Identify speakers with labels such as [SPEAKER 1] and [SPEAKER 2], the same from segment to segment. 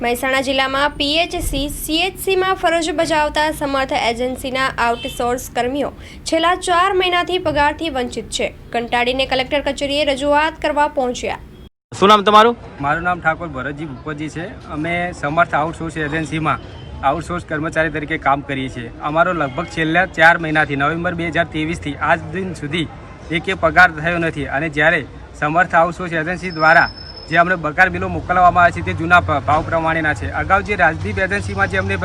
[SPEAKER 1] મહેસાણા જિલ્લામાં પીએચસી સીએચસીમાં ફરજ બજાવતા સમર્થ એજન્સીના આઉટસોર્સ કર્મીઓ છેલ્લા ચાર મહિનાથી પગારથી વંચિત છે. કંટાળીને કલેક્ટર કચેરીએ રજૂઆત કરવા પહોંચ્યા.
[SPEAKER 2] શું નામ તમારું?
[SPEAKER 3] મારું નામ ઠાકોર ભરતજી ભૂપતજી છે. અમે સમર્થ આઉટસોર્સ એજન્સીમાં આઉટસોર્સ કર્મચારી તરીકે કામ કરીએ છીએ. અમારો લગભગ છેલ્લા ચાર મહિનાથી નવેમ્બર બે હજાર ત્રેવીસથી આજ દિન સુધી એકે પગાર થયો નથી. અને જ્યારે સમર્થ આઉટસોર્સ એજન્સી દ્વારા જે અમને પગાર બિલો મોકલવામાં આવે છે તે જૂના ભાવ પ્રમાણેના છે. અગાઉ જે રાજદીપ એજન્સીમાં જે અમને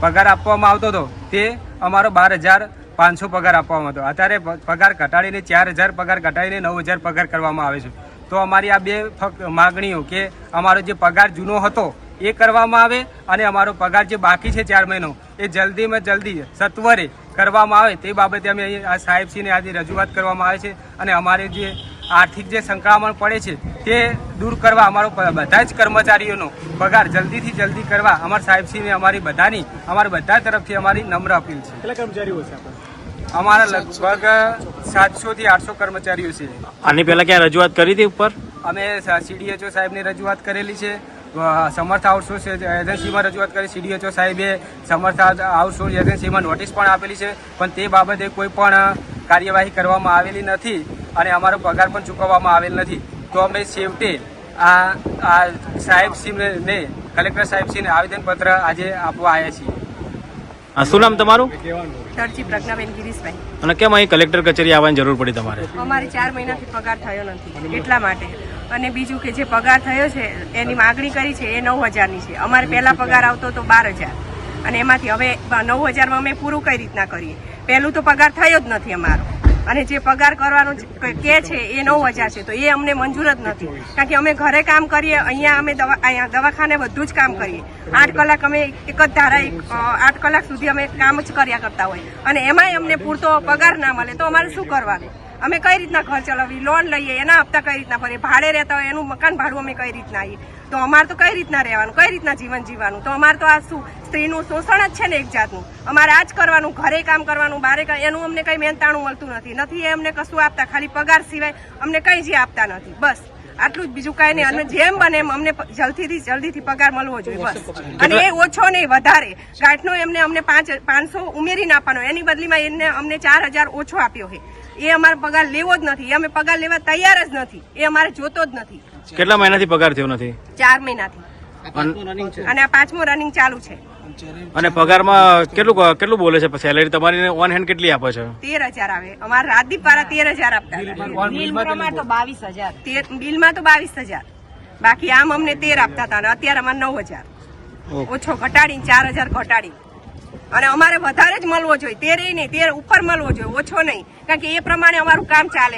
[SPEAKER 3] પગાર આપવામાં આવતો હતો, તે અમારો બાર હજાર પાંચસો પગાર આપવામાં હતો અત્યારે પગાર ઘટાડીને ચાર હજાર પગાર ઘટાડીને નવ હજાર પગાર કરવામાં આવે છે. તો અમારી આ બે ફક્ત માગણીઓ કે અમારો જે પગાર જૂનો હતો, એ કરવામાં આવે અને અમારો પગાર જે બાકી છે ચાર મહિનો, એ જલ્દીમાં જલ્દી સત્વરે કરવામાં આવે તે બાબતે અમે આ સાહેબશ્રીને આજે રજૂઆત કરવામાં આવે છે અને અમારે જે આર્થિક જે સંકળામણ પડે છે તે દૂર કરવા અમારો બધા જ કર્મચારીઓનો પગાર જલ્દીથી જલ્દી કરવા અમારા સાહેબશ્રીને અમારી બધાની અમારા બધા તરફથી અમારી નમ્ર અપીલ છે.
[SPEAKER 4] કેટલા કર્મચારીઓ છે
[SPEAKER 3] અમારા લગભગ સાતસો થી આઠસો કર્મચારીઓ છે.
[SPEAKER 2] આની પહેલા ક્યાં રજૂઆત કરી હતી ઉપર?
[SPEAKER 3] અમે સીડીએચઓ સાહેબને રજૂઆત કરેલી છે. સમર્થ આઉટસોર્સ એજન્સીમાં રજૂઆત કરી. સીડીએચઓ સાહેબે સમર્થ આઉટસોર્સ એજન્સીમાં નોટિસ પણ આપેલી છે. પણ તે બાબતે કોઈ પણ કાર્યવાહી કરવામાં આવેલી નથી. અને અમારો પગાર પણ ચૂકવવામાં આવેલ નથી. તો અમે છેવટે આ આ સાહેબશ્રીને કલેક્ટર સાહેબશ્રીને આવેદનપત્ર આજે આપવા આવ્યા છીએ.
[SPEAKER 2] શું નામ તમારું?
[SPEAKER 5] દરજી પ્રજ્ઞાબેન ગિરીશભાઈ.
[SPEAKER 2] અને કેમ અહીં કલેક્ટર કચેરી આવવાની જરૂર પડી તમારે?
[SPEAKER 5] અમારે ચાર મહિનાથી પગાર થયો નથી એટલા માટે. અને બીજું કે જે પગાર થયો છે એની માગણી કરી છે એ નવ હજારની છે. અમારે પહેલા પગાર આવતો તો બાર હજાર. અને એમાંથી હવે નવ હજારમાં અમે પૂરું કઈ રીતના કરીએ? પહેલું તો પગાર થયો જ નથી અમારો. અને જે પગાર કરવાનો કે કે છે એ નવ હજાર છે. તો એ અમને મંજૂર જ નથી. કારણ કે અમે ઘરે કામ કરીએ અહીંયા અમે દવા અહીંયા દવાખાને બધું જ કામ કરીએ. આઠ કલાક અમે એક જ ધારા આઠ કલાક સુધી અમે કામ જ કર્યા કરતા હોય. અને એમાંય અમને પૂરતો પગાર ના મળે તો અમારે શું કરવાનું? અમે કઈ રીતના ઘર ચલાવીએ? લોન લઈએ, એના હપ્તા કઈ રીતના ભરીએ? ભાડે રહેતા હોય, એનું મકાન ભાડું અમે કઈ રીતના આવીએ? તો અમારે તો કઈ રીતના રહેવાનું? કઈ રીતના જીવન જીવવાનું? તો અમારે તો આ શું, સ્ત્રીનું શોષણ જ છે ને એક જાતનું. અમારે આ જ કરવાનું, ઘરે કામ કરવાનું, બારે એનું અમને કઈ મહેનતાણું મળતું નથી. નથી એ અમને કશું આપતા, ખાલી પગાર સિવાય અમને કઈ જ આપતા નથી. બસ. આટલું જ બીજું કઈ નહીં. અને જેમ બને એમ અમને જલ્દીથી જલ્દીથી પગાર મળવો જોઈએ બસ. અને એ ઓછો નહીં વધારે. ગાંઠનો એમને અમને પાંચ પાંચસો ઉમેરીને આપવાનો. એની બદલીમાં એમને અમને ચાર હજાર ઓછો આપ્યો છે. એ અમારો પગાર લેવો જ નથી. એ અમે પગાર લેવા તૈયાર જ નથી. એ અમારે જોતો જ નથી.
[SPEAKER 2] કેટલા મહિનાથી પગાર થયો નથી?
[SPEAKER 5] ચાર મહિનાથી.
[SPEAKER 2] અન-
[SPEAKER 5] આ પાંચમો રનિંગ ચાલુ છે.
[SPEAKER 2] અને પગારમાં કેટલું કેટલું બોલે છે સેલેરી તમારી ઓન હેન્ડ કેટલી આપે છે?
[SPEAKER 5] તેર હજાર આવે. અમારા રાજદીપ વાળા તેર હજાર આપતા હતા. તો બાવીસ હજાર. બિલમાં તો બાવીસ હજાર. બાકી આમ અમને તેર આપતા હતા અને અત્યારે અમારે નવ હજાર. ઓછો ઘટાડીને ચાર હજાર ઘટાડી. અને અમારે વધારે જ મળવો જોઈએ. તેર નહીં તેર ઉપર મળવો જોઈએ. ઓછો નહીં. કારણ કે એ પ્રમાણે અમારું કામ ચાલે